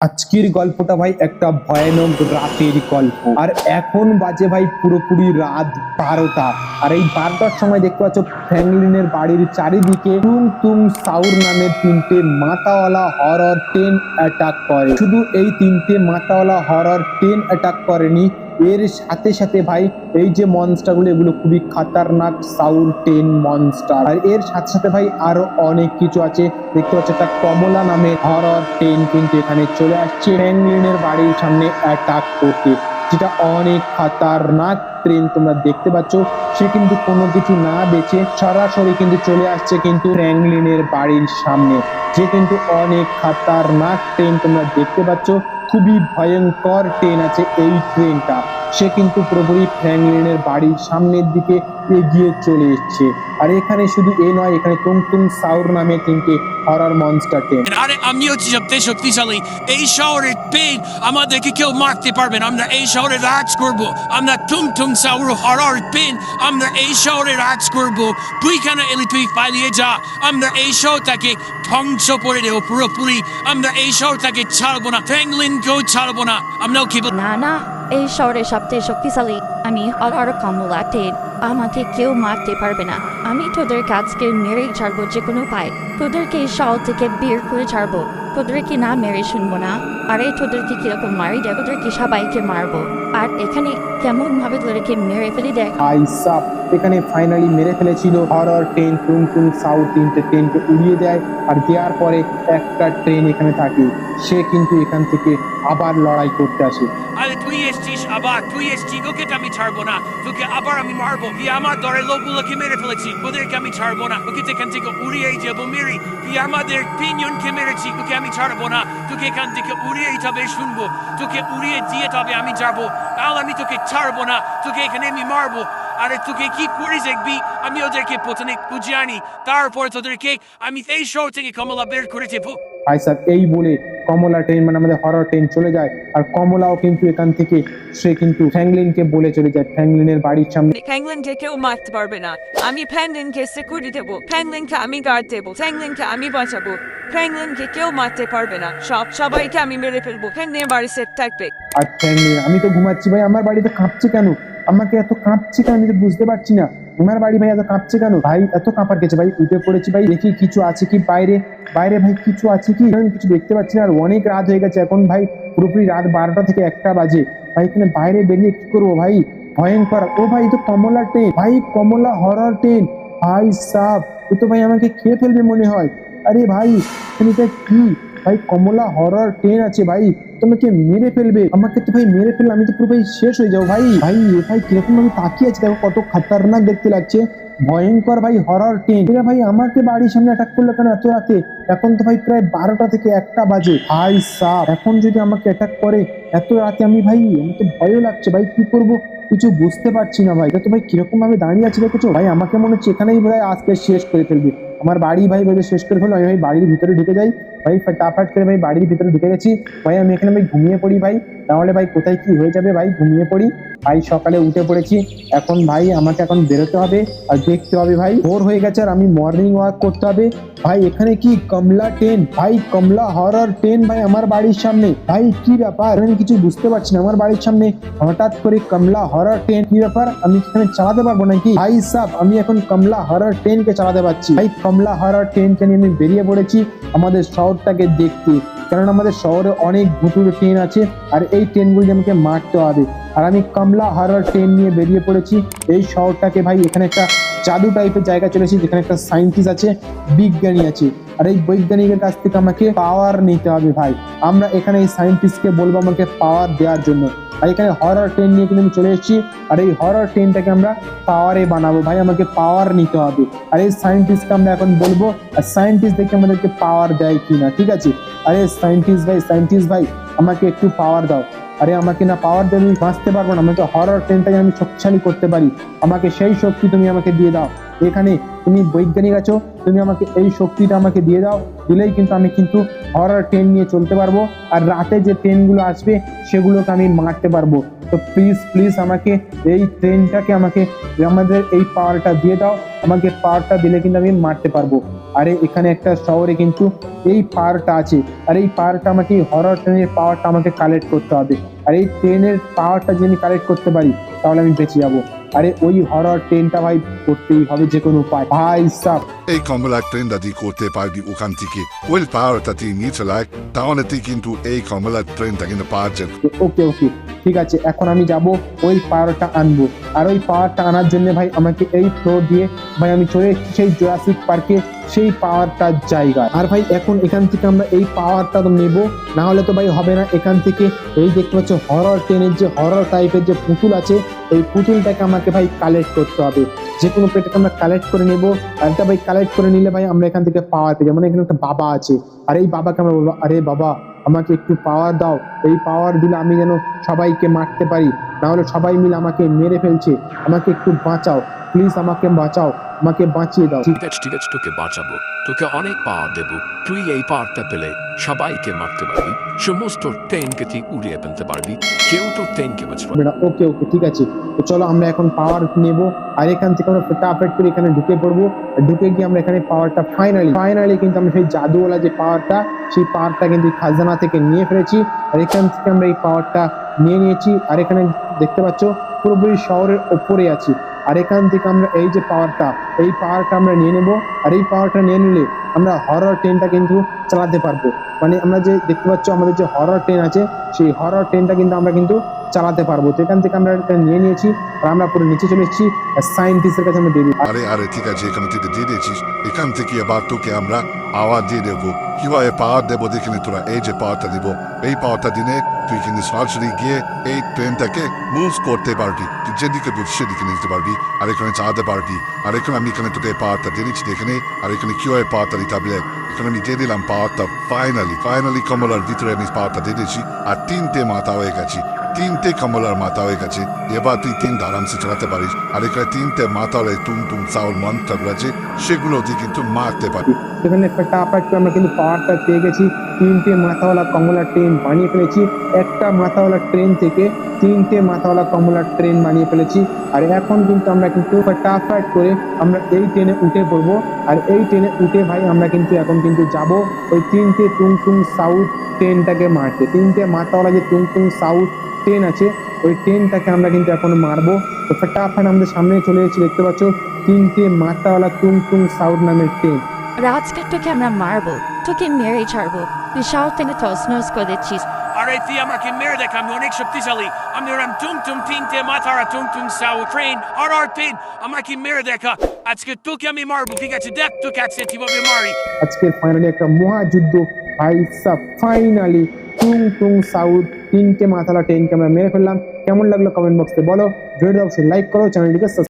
আজকের গল্পটা ভাই একটা ভয়ানক রাতের গল্প। আর এখন বাজে ভাই পুরোপুরি রাত বারোটা। আর এই বারোটার সময় দেখতে পাচ্ছ ফ্যাংলিনের বাড়ির চারিদিকে তুং তুম সাউর নামের তিনটে মাতাওয়ালা হরর টেন অ্যাটাক করে। শুধু এই তিনটে মাতাওয়ালা হরর টেন অ্যাটাক করেনি এর সাথে সাথে ভাই, এই যে মনস্টারগুলো এগুলো খুবই খাতারনাক সাউর টেন মনস্টার আর এর সাথে সাথে ভাই, আরও অনেক কিছু আছে। দেখতে পাচ্ছ একটা কমলা নামে হরর টেন কিন্তু এখানে চলে আসছে। ফ্র্যাঙ্কলিনের বাড়ির সামনে অ্যাটাক করতে। যেটা অনেক খাতারনাক ট্রেন তোমরা দেখতে পাচ্ছ। সে কিন্তু কোনো কিছু না বেঁচে সরাসরি কিন্তু চলে আসছে কিন্তু ফ্র্যাঙ্কলিনের বাড়ির সামনে। যে কিন্তু অনেক খাতারনাক ট্রেন তোমরা দেখতে পাচ্ছ। খুবই ভয়ঙ্কর ট্রেন আছে এই ট্রেনটা সে কিন্তু পুরোপুরি ফ্র্যাঙ্কলিনের বাড়ির সামনের দিকে এগিয়ে চলে এসছে। আর এখানে শুধু এ নয় এখানে তুংতুং সাউর নামে তিনটে হরর মনস্টার ট্রেন আরে আমিও সবচেয়ে শক্তিশালী। এই শহরের পেন আমাদেরকে কেউ মারতে পারবে না। আমরা এই শহরে রাজ করব। আমরা টুং টুং সাউর হরর পেন আমরা এই শহরে রাজ করব। তুই কেন এলি? তুই পালিয়ে যা। আমরা এই শহরটাকে ধ্বংস করে দেবো পুরোপুরি। আমরা এই শহরটাকে ছাড়বো না। ফ্যাংলিন কেউ ছাড়বো না। আমরাও কি বল- না না এই শহরে সবচেয়ে শক্তিশালী আমি হরর কমলাতে আমাকে কেউ মারতে পারবে না। আমি তোদের কাজকে মেরে ছাড়বো যে কোনো উপায়। তোদেরকে এই শহর থেকে বের করে ছাড়বো। তোদেরকে না মেরে শুনব না। আরে তোদেরকে কীরকম মারি? দেখ তোদেরকে সবাইকে মারবো। আর এখানে কেমন ভাবে তোদেরকে মেরে ফেলি দেখ। সাপ এখানে ফাইনালি মেরে ফেলেছিল। হরর ট্রেন টুং টুং সাউথ তিনটে ট্রেনকে উড়িয়ে দেয়। আর দেওয়ার পরে একটা ট্রেন এখানে থাকে। সে কিন্তু এখান থেকে আবার লড়াই করতে আসে। আরে তুই এসছিস আবার? তুই এসছিস তোকে তো আমি ছাড়বো না। তোকে আবার আমি মারবো। আমার দরের লোকগুলোকে মেরে ফেলেছি ওদেরকে আমি ছাড়বো না। তো এখান থেকে উড়িয়েই যাব। মেরি তুই আমাদের তিনজনকে মেরেছি তোকে আমি ছাড়বো না। তোকে এখান থেকে উড়িয়েই তবে শুনব। তোকে উড়িয়ে দিয়ে তবে আমি যাব। তাহলে আমি তোকে ছাড়বো না। তোকে এখানে আমি মারবো। আরে তোকে কি করে দেখবি? আমি ওদেরকে প্রথমে খুঁজে আনি। তারপর তোদেরকে আমি এই শহর থেকে কমলা বের করে দেবো। হাই সাপ এই বলে কমলা ট্রেন মানে আমাদের হরর ট্রেন চলে যায়। আর কমলাও কিন্তু এখান থেকে, সে কিন্তু ফ্যাংলিনকে বলে চলে যায়, ফ্যাংলিনের বাড়ির সামনে। ফ্যাংলিনকে কেউ মারতে পারবে না। আমি ফ্যাংলিনকে সিকিউরিটি দেবো, ফ্যাংলিনকে আমি গার্ড দেবো, ফ্যাংলিনকে আমি বাঁচাবো। ফ্যাংলিনকে কেউ মারতে পারবে না। সব, সবাইকে আমি মেরে ফেলব। ফ্যাংলিনের বাড়ি সেট থাকবে। আর ফ্র্যাঙ্কলিন আমি তো ঘুমাচ্ছি ভাই, আমার বাড়িতে কাঁপছে কেন? আমাকে এত কাঁপছে কেন? আমি তো বুঝতে পারছি না। আমার বাড়ি ভাই এত কাঁপছে কেন? ভাই, এত কাঁপার গেছে ভাই, উঠে পড়েছি ভাই, দেখি কিছু আছে কি বাইরে। বাইরে ভাই কিছু আছে কি? আমি কিছু দেখতে পাচ্ছি না, আর অনেক রাত হয়ে গেছে। এখন ভাই পুরোপুরি রাত বারোটা থেকে একটা বাজে। ভাই, এখানে বাইরে বেরিয়ে কি করব ভাই? ভয়ঙ্কর। ও ভাই তো কমলা ট্রেন ভাই, কমলা হরর ট্রেন ভাই সাপ এ তো ভাই আমাকে খেয়ে ফেলবে মনে হয়। আরে ভাই এটা কি? ভাই, কমলা হরর ট্রেন আছে ভাই। তোমাকে মেরে ফেলবে। আমাকে তো ভাই মেরে ফেললে আমি তো পুরো ভাই শেষ হয়ে যাব। ভাই ভাই ভাই কীরকম আমি তাকিয়ে আছি দেখো, কত খাতারনাক দেখতে লাগছে। ভয়ঙ্কর ভাই হরর ট্রেন এরা ভাই, আমাকে বাড়ির সামনে অ্যাটাক করল কেন এত রাতে? এখন তো ভাই প্রায় বারোটা থেকে একটা বাজে। ভাই সাপ, এখন যদি আমাকে অ্যাটাক করে এত রাতে আমি ভাই আমি তো ভয়ও লাগছে। ভাই, কি করব? কিছু বুঝতে পারছি না ভাই। তো ভাই কীরকম ভাবে দাঁড়িয়ে আছে দেখেছ? ভাই, আমাকে মনে হচ্ছে এখানেই ভাই আজকে শেষ করে ফেলবে। আমার বাড়ি ভাই বেঁধে শেষ করে ফেলব আমি ভাই বাড়ির ভিতরে ঢুকে যাই। ভাই, ফটাফট করে ভাই বাড়ির ভিতরে ঢুকে গেছি। ভাই, আমি এখানে ভাই ঘুমিয়ে পড়ি ভাই। তাহলে ভাই কোথায় কি হয়ে যাবে ভাই? ঘুমিয়ে পড়ি। ভাই, সকালে উঠে পড়েছি। এখন ভাই, আমাকে এখন বেরোতে হবে। আর দেখতে হবে ভাই। ভোর হয়ে গেছে আর আমি মর্নিং ওয়াক করতে হবে। ভাই, এখানে কি কমলা ট্রেন ভাই, কমলা হরর ট্রেন ভাই আমার বাড়ির সামনে। ভাই, কি ব্যাপার? আমি কিছু বুঝতে পারছি না, আমার বাড়ির সামনে। হঠাৎ করে কমলা হরর ট্রেন কি ব্যাপার? আমি এখানে চালাতে পারব নাকি? ভাই সাহ আমি এখন কমলা হরর ট্রেনকে চালাতে পারছি। ভাই, কমলা হরর ট্রেনকে নিয়ে আমি বেরিয়ে পড়েছি আমাদের শহরটাকে দেখতে। কারণ আমাদের শহরে অনেক ভুতুর ট্রেন আছে, আর এই ট্রেনগুলি আমাকে মারতে হবে। আর আমি কমলা হরর ট্রেন নিয়ে বেরিয়ে পড়েছি। এই শহরটাকে ভাই, এখানে একটা জাদু টাইপের জায়গা চলেছি, যেখানে একটা সায়েন্টিস্ট আছে, বিজ্ঞানী আছে। আর এই বৈজ্ঞানিকের কাছ থেকে আমাকে পাওয়ার নিতে হবে ভাই। আমরা এখানে এই সায়েন্টিস্টকে বলব আমাকে পাওয়ার দেওয়ার জন্য। আর এখানে হরর ট্রেন নিয়ে কিন্তু আমি চলে এসেছি। আর এই হরর ট্রেনটাকে আমরা পাওয়ারে বানাবো ভাই, আমাকে পাওয়ার নিতে হবে। আর এই সায়েন্টিস্টকে আমরা এখন বলব, আর সায়েন্টিস্ট দেখে আমাদেরকে পাওয়ার দেয় কিনা, ঠিক আছে? আরে সায়েন্টিস্ট ভাই সায়েন্টিস্ট ভাই আমাকে একটু পাওয়ার দাও। আরে, আমাকে না পাওয়ার দিয়ে আমি বাঁচতে পারব না আমাকে হরর ট্রেনটাকে আমি শক্তিশালী করতে পারি। আমাকে সেই শক্তি তুমি আমাকে দিয়ে দাও। এখানে তুমি বৈজ্ঞানিক আছো, তুমি আমাকে এই শক্তিটা আমাকে দিয়ে দাও, দিলেই কিন্তু আমি কিন্তু হরর ট্রেন নিয়ে চলতে পারব। আর রাতে যে ট্রেনগুলো আসবে, সেগুলোকে আমি মারতে পারব। তো প্লিজ প্লিজ আমাকে এই ট্রেনটাকে আমাকে আমাদের এই পাওয়ারটা দিয়ে দাও। আমাকে পাওয়ারটা দিলে কিন্তু আমি মারতে পারব। আরে এখানে একটা শহরে কিন্তু এই পাওয়ারটা আছে। আর এই পাওয়ারটা আমাকে হরর ট্রেনের পাওয়ারটা আমাকে কালেক্ট করতে হবে। আর এই ট্রেনের পাওয়ারটা যদি আমি কালেক্ট করতে পারি তাহলে আমি বেঁচে যাব। আরে ওই হরর ট্রেনটা ভাই করতেই হবে যে কোনো উপায়। ভাই সাহ এই কমলা ট্রেনটা তুই করতে পারবি ওখান থেকে। ওই পাওয়ারটা তুই নিয়ে চলে আয়, তাহলে তুই কিন্তু এই কমলা ট্রেনটা কিন্তু পাওয়ার যাবে। ওকে ওকে ঠিক আছে এখন আমি যাব ওই পাওয়ারটা আনব। আর ওই পাওয়ারটা আনার জন্য ভাই আমাকে এই ফ্লোর দিয়ে ভাই আমি চলে এসেছি সেই জোরাসিক পার্কে সেই পাওয়ারটার জায়গায়। আর ভাই এখন এখান থেকে আমরা এই পাওয়ারটা তো নেব না হলে তো ভাই হবে না। এখান থেকে এই দেখতে পাচ্ছ হরর ট্রেনের যে হরর টাইপের যে পুতুল আছে, ওই পুতুলটাকে আমাকে ভাই কালেক্ট করতে হবে। যে কোনো পেটকে আমরা কালেক্ট করে নেব। একটা ভাই কালেক্ট করে নিলে ভাই আমরা এখান থেকে পাওয়ার পেয়ে মানে এখানে একটা বাবা আছে। আর এই বাবাকে আমরা বলব, আরে বাবা, আমাকে একটু পাওয়ার দাও। এই পাওয়ার দিলে আমি যেন সবাইকে মারতে পারি। নাহলে সবাই মিলে আমাকে মেরে ফেলছে। আমাকে একটু বাঁচাও। প্লিজ আমাকে বাঁচাও আমাকে বাঁচিয়ে দাও। ঠিক আছে ঠিক আছে তোকে বাঁচাবো। তোকে অনেক পাওয়ার দেবো। তুই এই পাওয়ারটা পেলে সবাইকে মারতে পারবি। সমস্ত ট্রেনকে তুই উড়িয়ে ফেলতে পারবি। কেউ তো ট্রেনকে বাঁচবে বেটা ওকে ওকে ঠিক আছে। তো চলো আমরা এখন পাওয়ার নেব। আর এখান থেকে আমরা ফটাফট করে এখানে ঢুকে পড়ব। আর ঢুকে গিয়ে আমরা এখানে পাওয়ারটা ফাইনালি ফাইনালি কিন্তু আমরা সেই জাদুওয়ালা যে পাওয়ারটা সেই পাওয়ারটা কিন্তু খাজানা থেকে নিয়ে ফেলেছি। আর এখান থেকে আমরা এই পাওয়ারটা নিয়ে নিয়েছি। আর এখানে দেখতে পাচ্ছ পুরোপুরি শহরের ওপরে আছি। আর এখান থেকে আমরা এই যে পাওয়ারটা, এই পাওয়ারটা আমরা নিয়ে নেব। আর এই পাওয়ারটা নিয়ে নিলে আমরা হরর ট্রেনটা কিন্তু চালাতে পারব। মানে আমরা যে দেখতে পাচ্ছ, আমাদের যে হরর ট্রেন আছে, সেই হরর ট্রেনটা কিন্তু আমরা কিন্তু চালাতে পারব। তো এখান থেকে আমরা এটা নিয়ে নিয়েছি আর আমরা পুরো নিচে চলে এসেছি। সায়েন্টিস্টের কাছে আমরা দিয়ে দিই আরে আরে, ঠিক আছে, এখানে তুই দিয়ে দিয়েছিস এখান থেকে আবার তোকে আমরা আওয়াজ দিয়ে দেবো। কীভাবে পাওয়ার দেবো দেখিনি তোরা। এই যে পাওয়ারটা দিব, এই পাওয়ারটা দিনে তুই কিন্তু সরাসরি গিয়ে এই ট্রেনটাকে মুভ করতে পারবি। তুই যেদিকে বুঝ সেদিকে নিতে পারবি। আর এখানে চালাতে পারবি। আর এখানে আমি এখানে তোকে পাওয়ারটা দিয়ে দিচ্ছি এখানে আর এখানে কি কীভাবে পাওয়ারটা দিতে হবে এখানে আমি দিয়ে দিলাম পাওয়ারটা ফাইনালি ফাইনালি কমলার ভিতরে আমি পাওয়ারটা দিয়ে দিয়েছি। আর তিনটে মাথা হয়ে গেছি। তিনটে কমলার মাথা হয়ে গেছে। এবার তুই তিনটা আরামসে চালাতে পারিস। আর এখানে তিনটে মাথা হলে তুম তুম চাউল মন্ত্রগুলো আছে সেগুলো তুই কিন্তু মারতে পারিস। এখানে একটা টাপ একটু আমরা কিন্তু পাওয়ারটা পেয়ে গেছি। তিনটে মাথাওয়ালা কমলা ট্রেন বানিয়ে ফেলেছি। একটা মাথাওয়ালা ট্রেন থেকে তিনটে মাথাওয়ালা কমলা ট্রেন বানিয়ে ফেলেছি। আর এখন কিন্তু আমরা কিন্তু টাফ ফাইট করে আমরা এই ট্রেনে উঠে পড়ব। আর এই ট্রেনে উঠে ভাই আমরা কিন্তু এখন কিন্তু যাব ওই তিনটে টুং টুং সাউথ ট্রেনটাকে মারতে। তিনটে মাথাওয়ালা যে টুং টুং সাউথ ট্রেন আছে, ওই ট্রেনটাকে আমরা কিন্তু এখন মারবো। তো ফটাফট আমাদের সামনে চলে এসেছি, দেখতে পাচ্ছ? তিনটে মাথাওয়ালা টুং টুং সাউথ নামের ট্রেন। রাজকে তোকে আমরা মারবো, তোকে মেরে ছাড়বো। আরে তুই আমাকে মেরে দেখ আমি অনেক শক্তিশালী আমি ওরম টুম টুম তিনটে মাথারা টুম টুম সাউ ট্রেন আর আর ট্রেন আমাকে মেরে দেখা আজকে তোকে আমি মারবো ঠিক আছে দেখ তোকে আজকে কীভাবে মারি আজকে ফাইনালি একটা মহাযুদ্ধ ভাই সাব ফাইনালি টুং টুং সাউথ তিনটে মাথালা ট্রেনকে আমরা মেরে ফেললাম কেমন লাগল কমেন্ট বক্সে বলো ভিডিও অবশ্যই লাইক করো চ্যানেলটিকে